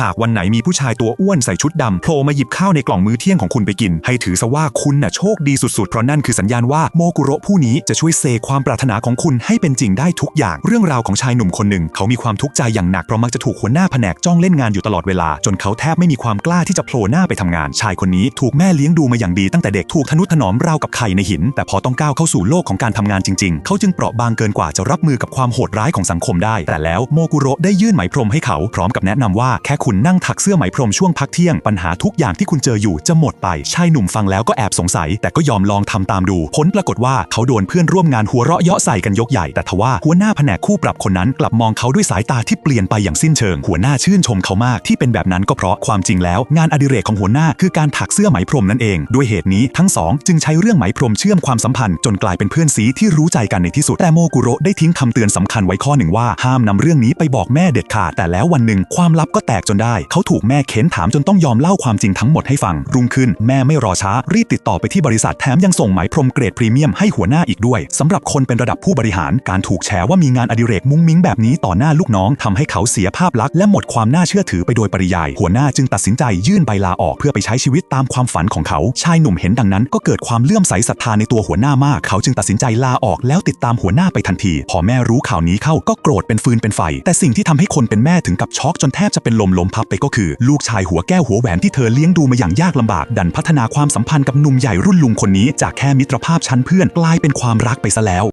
หากวันไหนมีผู้ชายตัวอ้วนใส่ชุดดำโผล่มาหยิบข้าวในกล่องมื้อเที่ยงของคุณไปกิน ให้ถือซะว่าคุณน่ะโชคดีสุดๆ เพราะนั่นคือสัญญาณว่าโมกุโระผู้นี้จะช่วยเซความปรารถนาของคุณให้เป็นจริงได้ทุกอย่าง เรื่องราวของชายหนุ่มคนหนึ่ง เขามีความทุกข์ใจอย่างหนักเพราะมักจะถูกหัวหน้าแผนกจ้องเล่นงานอยู่ตลอดเวลา จนเขาแทบไม่มีความกล้าที่จะโผล่หน้าไปทำงาน ชายคนนี้ถูกแม่เลี้ยงดูมาอย่างดีตั้งแต่เด็กถูกทนุถนอมราวกับไข่ในหิน แต่พอต้องก้าวเข้าสู่โลกของการทำงานจริง ๆ เขาจึงเปราะบางเกินกว่าจะรับมือกับความโหดร้ายของสังคมได้ แต่แล้วโมกุโระได้ยื่นไหมพรมให้เขาพร้อมกับแนะนำว่าแค่คุณนั่งถักเสื้อไหมพรมช่วงพักเที่ยงปัญหาทุกอย่างที่คุณเจออยู่จะหมดไป ชายหนุ่มฟังแล้วก็แอบสงสัย แต่ก็ยอมลองทำตามดู ผลปรากฏว่าเขาโดนเพื่อนร่วมงานหัวเราะเยาะใส่กันยกใหญ่ แต่ทว่าหัวหน้าแผนกคู่ปรับคนนั้นกลับมองเขาด้วยสายตาที่เปลี่ยนไปอย่างสิ้นเชิง หัวหน้าชื่นชมเขามากที่เป็นแบบนั้นก็เพราะความจริงแล้ว งานอดิเรกของหัวหน้าคือการถักเสื้อไหมพรมนั่นเอง ด้วยเหตุนี้ทั้งสองจึงใช้เรื่องไหมพรมเชื่อมความสัมพันธ์จนกลายเป็นเพื่อนสีที่รู้ใจกันในที่สุดแต่โมกุโระได้ทิ้งคำเตือนสำคัญไว้ข้อหนึ่งว่าห้ามนำเรื่องนี้ไปบอกแม่เด็ดขาดแต่แล้ววันหนึ่งความลับก็แตกจนได้ เขาถูกแม่เค้นถามจนต้องยอมเล่าความจริงทั้งหมดให้ฟัง รุ่งขึ้นแม่ไม่รอช้า รีบติดต่อไปที่บริษัทแถมยังส่งหมายพรมเกรดพรีเมียมให้หัวหน้าอีกด้วยสำหรับคนเป็นระดับผู้บริหารการถูกแฉว่ามีงานอดิเรกมุ้งมิ้งแบบนี้ต่อหน้าลูกน้องทำให้เขาเสียภาพลักษณ์และหมดความน่าเชื่อถือไปโดยปริยาย หัวหน้าจึงตัดสินใจยื่นใบลาออกเพื่อไปใช้ชีวิตตามความฝันของเขา ชายหนุ่มเห็นดังนั้น ก็เกิดความเลื่อมใสศรัทธาในตัวหัวหน้ามาก เขาจึงตัดสินใจลาออกแล้วติดตามหัวหน้าไปทันที พอแม่รู้ข่าวนี้เข้าก็โกรธเป็นฟืนเป็นไฟ แต่สิ่งที่ทำให้คนเป็นแม่ถึงกับช็อกจนแทบจะเป็นลมล้มพับไปก็คือ ลูกชายหัวแก้วหัวแหวนที่เธอเลี้ยงดูมาอย่างยากลำบาก ดันพัฒนาความสัมพันธ์กับหนุ่มใหญ่รุ่นลุงคนนี้ จากแค่มิตรภาพชั้นเพื่อนกลายเป็นความรักไปซะแล้ว